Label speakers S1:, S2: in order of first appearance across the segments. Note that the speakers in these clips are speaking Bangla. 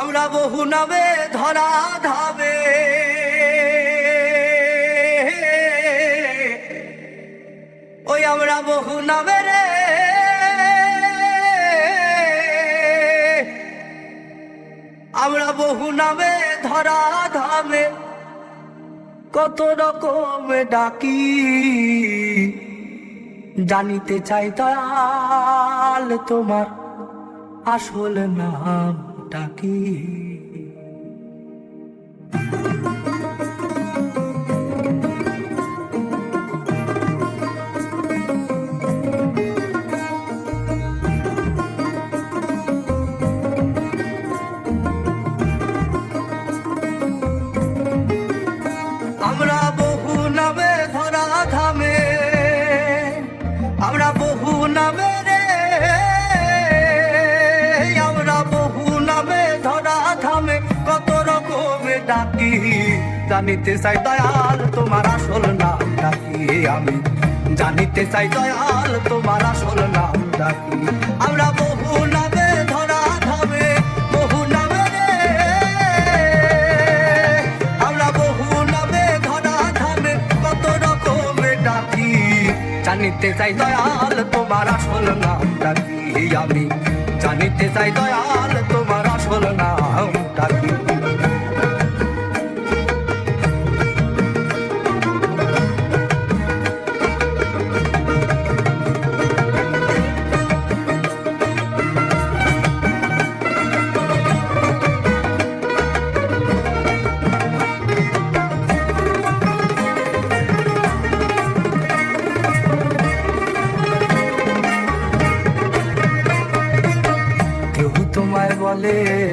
S1: আমরা বহু নামে ধরা ধাবে ওই আমরা বহু নামে রে। আমরা বহু নামে ধরা ধামে। কত রকম ডাকি, জানিতে চাই দয়াল তোমার আসল নামটা কি আমরা বহু নামে আমরা বহু নামে জানিতে চাই দয়াল, তোমার আসল নাম ডাকি আমি? জানিতে চাই দয়াল, তোমার আসল নাম ডাকি আমরা বহু নামে ধরা ধামে, বহু নামে আমরা বহু নামে ধরা ধামে, কত রকমের ডাকি। জানিতে চাই দয়াল, তোমার আসল নামটা কি আমি? জানিতে চাই দয়াল, তোমার আসল নামটা কি?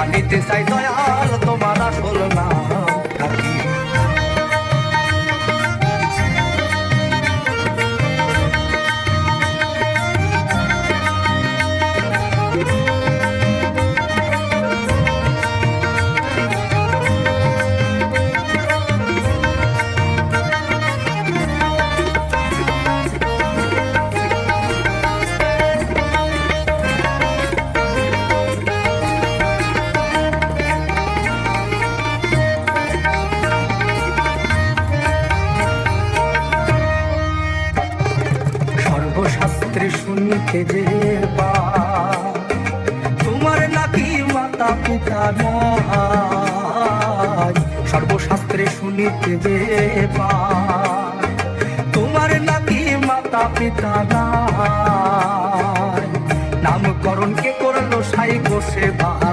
S1: জানিতে চাই দয়াল শুনিতে যে পা? তোমার নাকি মাতা পিতা নয় সর্বশাস্ত্রে শুনিতে যে পা। তোমার নাকি মাতা পিতা নয় নামকরণ কে করল সাই বসে ভাবি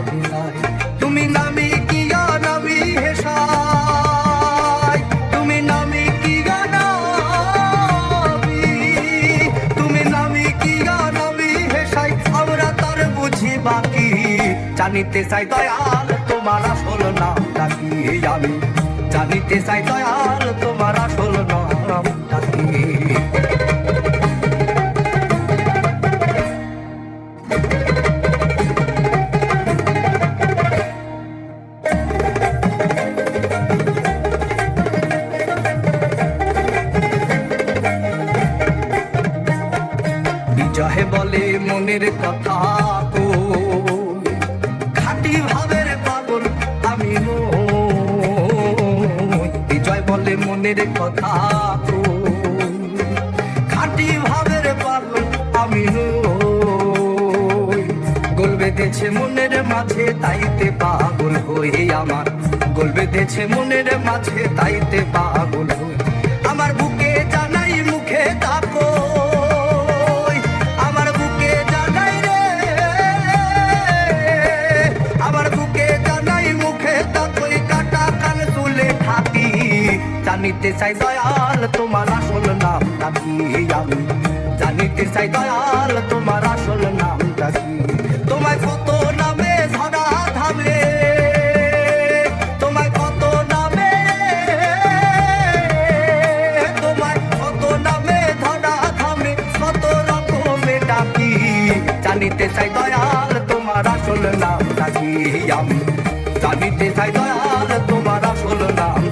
S1: জানিতে চাই দয়াল, তোমার আসল নামটা কি আমি জানিতে চাই দয়াল, তোমার আসল নামটা কি বিজয় বলে মনের কথা। বলে মনের কথা তো খাঁটি ভাবের পাগল আমি। গোল বেঁধেছে মনের মাঝে, তাইতে পাগল হয়ে আমার গোল বেঁধেছে মনের মাঝে, তাইতে পাগল হই জানিতে চাই দয়াল, তোমার আসল নামটা কি আমি? জানিতে চাই দয়াল, তোমার আসল নামটা কি? তোমায় কত নামে ধরা ধামে? তোমায় কত নামে? তোমায় কত নামে ধরা ধামে? কত রকমে ডাকি? জানিতে চাই দয়াল, তোমার আসল নামটা কি আমি? জানিতে চাই দয়াল, তোমার